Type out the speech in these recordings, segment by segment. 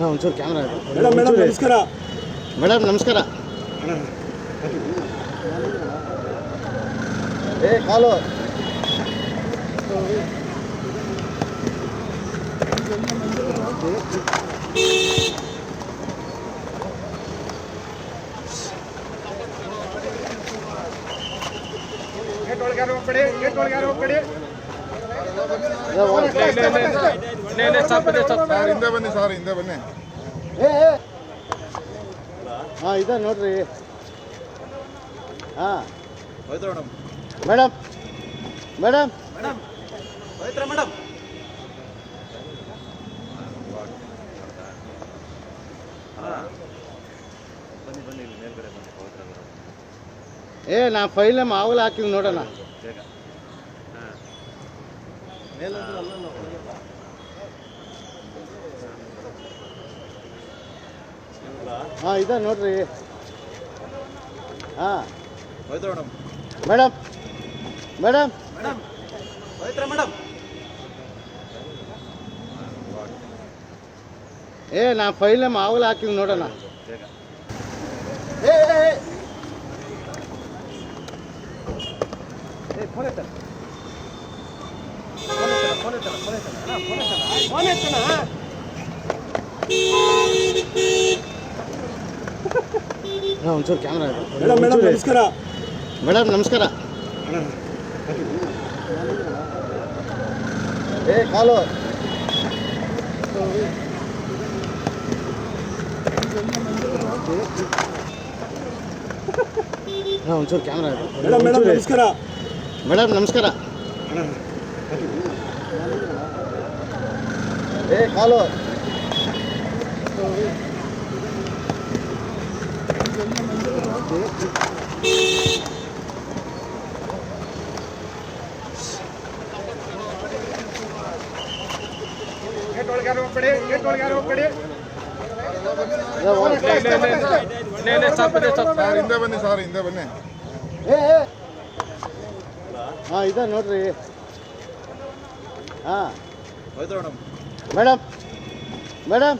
ಹಾಂ ಒಂಚೂರು camera madam madam ನಮಸ್ಕಾರ. ಮೇಡಮ್ ನಮಸ್ಕಾರ. ಏ ಕಾಲು. ಸರ್ ಹಿಂದೆ ಬನ್ನಿ ಸರ್ ಹಿಂದೆ ಬನ್ನಿ ಹಾಂ ಇದೆ ನೋಡ್ರಿ ಹಾಂ ಮೇಡಮ್ ಮೇಡಮ್ ಏ, ನಾ ಫೈಲ್ ಮಾವಲ್ ಹಾಕಿದ್ ನೋಡೋಣ ಹಾಂ ಇದೆ ನೋಡ್ರಿ. ಹಾಂ. ಮೇಡಮ್. ಮೇಡಮ್. ಏ ನಾ ಫೈಲ್ ಮಾವಲ್ ಹಾಕಿದ್ ನೋಡೋಣ. ಏ ಫೋನ್. ಫೋನ್ ಎತ್ತಲ್ಲ, ಫೋನ್ ಎತ್ತಲ್ಲ, ಫೋನ್. ಹಾಂ ಒಂಚೂರು ಕ್ಯಾಮ್ರಾ ಮೇಡಮ್ ಮೇಡಮ್ ನಮಸ್ಕಾರ. ಮೇಡಮ್ ನಮಸ್ಕಾರ. ಏ ಕಾಲು. ಒಂಚೂರು ಕ್ಯಾಮ್ರಾ ಮೇಡಮ್ ಮೇಡಮ್ ನಮಸ್ಕಾರ. ಮೇಡಮ್ ನಮಸ್ಕಾರ. ಏ ಕಾಲು. ಸರ್ ಹಿಂದೆ ಬನ್ನಿ ಸರ್ ಹಿಂದೆ ಬನ್ನಿ. ಏ ಹಾಂ ಇದೆ ನೋಡ್ರಿ. ಹಾಂ. ಮೇಡಮ್ ಮೇಡಮ್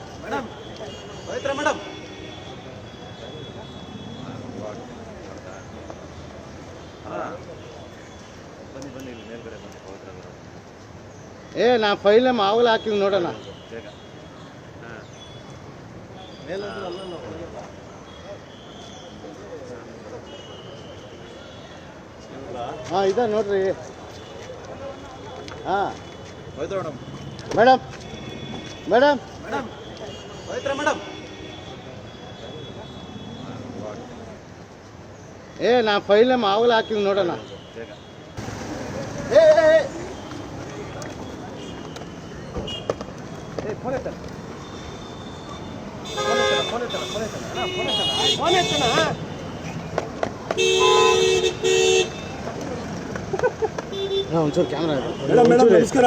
ಏ ನಾ ಫೈಲ್ ಮಾವಲ್ ಹಾಕಿದ್ ನೋಡೋಣ ಹಾಂ ಇದೆ ನೋಡ್ರಿ. ಹಾಂ. Madam madam. ಏ ನಾ ಫೈಲ್ ಮಾವಲ್ ಹಾಕಿದ್ ನೋಡೋಣ. ಒಂಚೂರು ಕ್ಯಾಮ್ರಾ ಮೇಡಮ್ ಮೇಡಮ್ ನಮಸ್ಕಾರ.